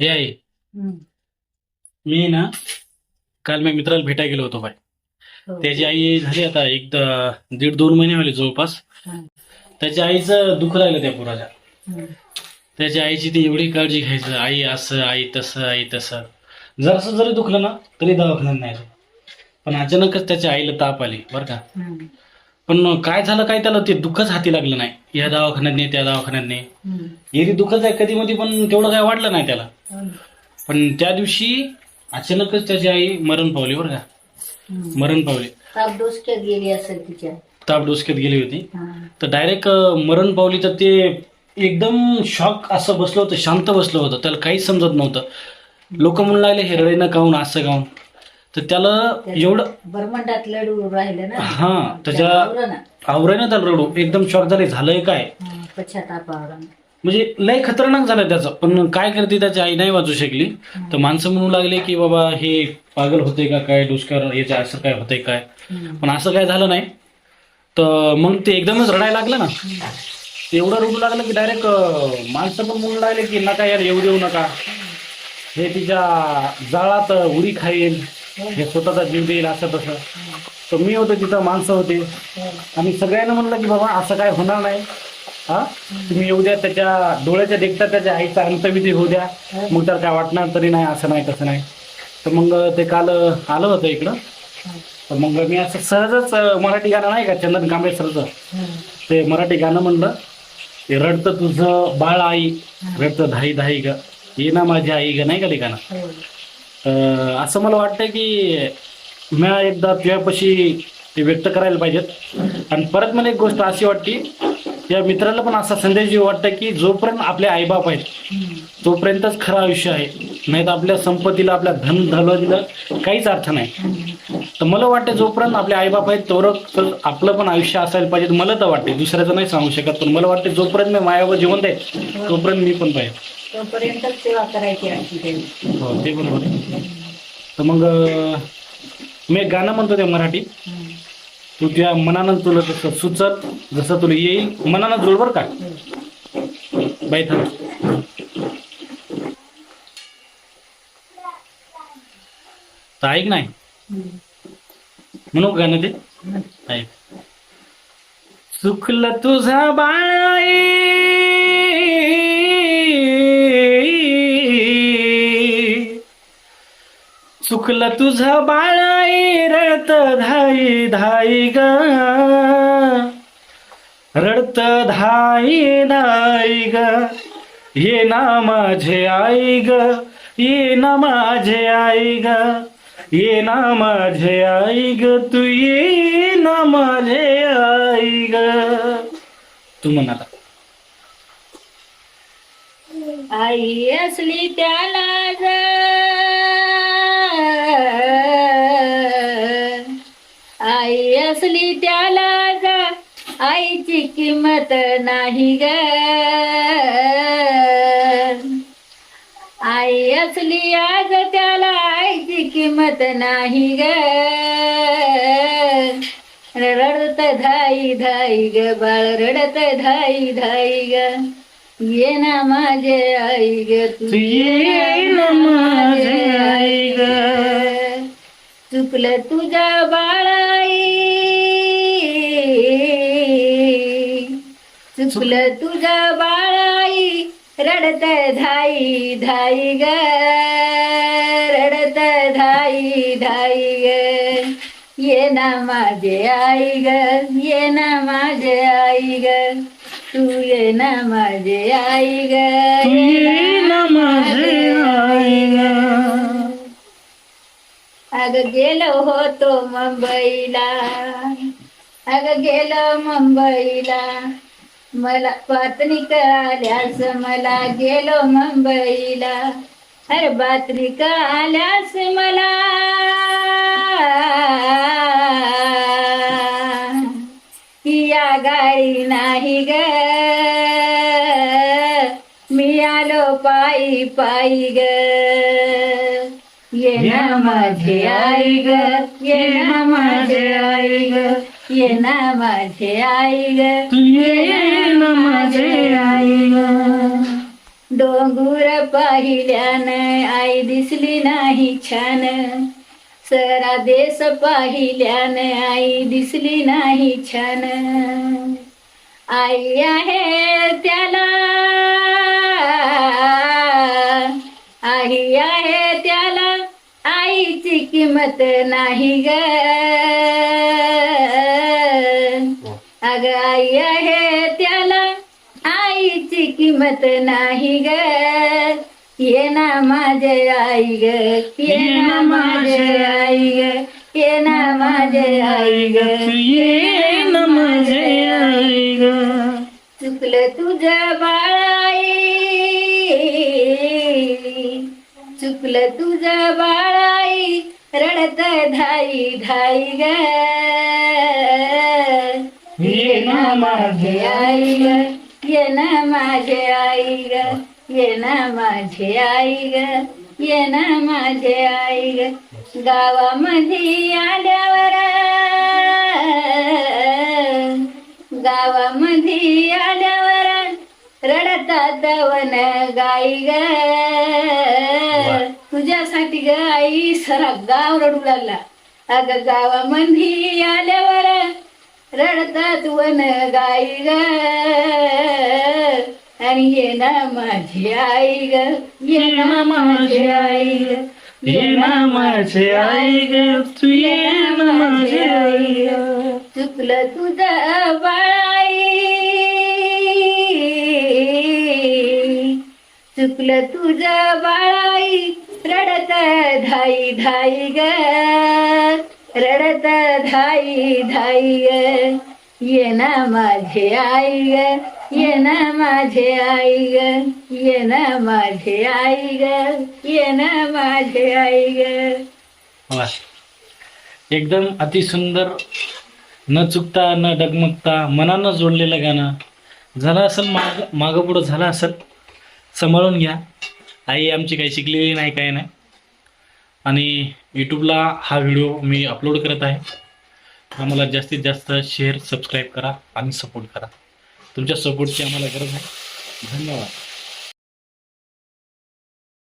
हे आहे हम्म. मी ना काल मी मित्राला भेटायला गेलो होतो बाय हो. त्याची आई झाली आता एक द- दीड दोन महिने झाले जवळपास. त्याच्या आईचं दुःख राहिलं त्या पोराच्या. त्याच्या आईची ती एवढी काळजी घ्यायचं आई असं आई तसं आई तसं जरासं जरी दुखलं ना तरी दवाखान्यात नाही. पण अचानकच त्याच्या आईला ताप आली बरं का. पण काय झालं काय त्याला ते दुःखच हाती लागलं नाही या दवाखान्यात नाही त्या दवाखान्यात नाही. एरी दुःखच आहे कधी मध्ये पण तेवढं काय वाटलं नाही त्याला. हो ना. पण त्या दिवशी अचानकच त्याची आई मरण पावली बरं का. मरण पावली. ताप डोसक्यात गेली असेल तिच्या. ताप डोसक्यात गेली होती. तर डायरेक्ट मरण पावली तर ते एकदम शॉक असं बसलं होतं शांत बसलं होतं. त्याला काहीच समजत नव्हतं. लोक म्हणू लागले हे रडे काऊन असं काऊन तर त्याला एवढं बरमंडात लढू राहिलं ना. हा, त्याच्या- आवरण ना. आवरायनं त्याला रडू. एकदम शॉक झाले. झालंय काय? हा, म्हणजे लय खतरनाक झालं त्याचं. पण काय करते त्याची आई नाही वाचू शकली. तर माणसं म्हणू लागले की बाबा हे पागल होते का काय? डोसक्यावर याच्या असं काय होतंय काय? पण असं काय झालं नाही. तर मग ते एकदमच रडायला लागलं ना. ते एवढं रडू लागलं की डायरेक्ट माणसं पण म्हणू लागले की नका यार येऊ देऊ नका. हे तिच्या जाळात उडी खाईल हे. स्वतःचा जीव देईल असं तसं. तर मी होतो तिथं माणसं होते. आणि सगळ्यांना म्हणलं की बाबा असं काय होणार नाही. हा? तुम्ही येऊ द्या त्याच्या डोळ्याच्या देखता त्याच्या आईचा अंतविधी होऊ द्या. मग त्याला काय वाटणार तरी नाही असं नाही तसं नाही. तर मग ते काल आलं होतं इकडं. तर मग मी असं सहजच मराठी गाणं नाही का चंदन कांबळे सरचं? ते मराठी गाणं म्हणलं ते रडतं तुझं बाळ आई रडतं धाई धाई ग. ये ना माझी आई ग नाही का ते गाणं? हो. तर असं मला वाटतं की मी एकदा तुझ्यापाशी ते व्यक्त करायला पाहिजेत. आणि परत मला एक गोष्ट अशी वाटते या मित्राला पण असा संदेश वाटतं की जोपर्यंत आपले आईबाप आहेत. तोपर्यंतच खरं आयुष्य आहे. नाही तर आपल्या संपत्तीला आपल्या धन धलवतीला काहीच अर्थ नाही. तर मला वाटतं जोपर्यंत आपले आईबाप आहेत तर आपलं पण आयुष्य असायला पाहिजे मला तर वाटते दुसऱ्याचं नाही सांगू शकत पण मला वाटते जोपर्यंत मी मायावर जिवंत आहे तोपर्यंत मी पण पाहिजे. तोपर्यंतच सेवा करायची हो ते बरोबर आहे. तर मग मी एक गाणं म्हणतो ते मराठी. तू तुझ्या मनानं तुला तसं सुचत जसं तुला येईल मनानं जुळ बरं का? बाई थांब. तर ऐक नाही. म्हणू का गाणं ते? ऐक. चुकलं तुझा बाळाई चुकलं तुझं बाळाई रडत धाई धाई ग. रडत धाई धाई ग. ये ना माझे आई ग. ये ना माझे आई ग. ये ना माझे आई ग. तू ये ना माझे आई ग. तू म्हणाला. आई असली त्याला ज असली त्याला ग आईची किंमत नाही ग. आई असली आज त्याला आईची किंमत नाही ग. रडत धाई धाई ग बाळ रडत धाई धाई ग. ये ना माझे आई ग तू तू ये ना माझे आई ग. चुकलं तुझ्या बाळाई चुकलं तुझ्या बाळाई रडत धाई धाई ग. रडत धाई धाई ग. ये ना माझे आई ग ये ना माझे आई ग. तू ये ना माझे आई ग. तू ये ना माझे आई ग. अग गेलो होतो मुंबईला. अग गेलो मुंबईला. मला बातमी कळाल्यास मला गेलो मुंबईला. अरे बातमी कळाल्यास मला की या गाडी नाही ग. मी आलो पायी पायी ग. ये ना माझे आई ग ये ना माझे आई ग. ये ना माझे आई ग. तू ये ना माझे आई ग. डोंगुर पाहिल्यानं आई दिसली नाही छान. सरा देश पाहिल्यानं आई दिसली नाही छान. आई आहे त्याला. आई आहे त्याला. आईची किंमत नाही ग. अग आई आहे त्याला आईची किंमत नाही ग. ये ना माझे आई ग ये ना माझे आई ग ये ना माझे आई ग ये न माझे आई ग. चुकलं तुझं बाळाई. चुकलं तुझं बाळाई रडत धाई धाई ग. ये ना माझे आई ग. ये ना माझे आई ग. ये ना माझे आई ग. ये ना माझे आई ग. गावामध्ये आल्यावर. गावामध्ये आल्यावर रडतात वन गाई ग. तुझ्यासाठी ग आई सरा गाव रडू लागला. अग गावामध्ये आल्यावर रडतात वन गाई ग आणि ये ना माझी आई ग ये ना माझी आई ग ये ना माझी आई ग तू ये ना माझी आई ग चुकलं तुझं बाळाई चुकलं तुझं बाळाई रडत धाई धाई ग. रडत धाई धाई ग ये ना माझे आई ग ये ना माझे आई ग ये ना माझे आई ग ये ना माझे आई ग एकदम अतिसुंदर न चुकता न डगमगता मनानं जोडलेलं गाणं. झालं असेल माग मागं पुढं झालं असेल सांभाळून घ्या. आई आमची काही शिकलेली नाही काय नाही. आणि यूट्यूबला हा व्हिडिओ मी अपलोड करत आहे. आम्हाला जास्तीत जास्त शेअर सबस्क्राईब करा आणि सपोर्ट करा. तुमच्या सपोर्टची आम्हाला गरज आहे. धन्यवाद.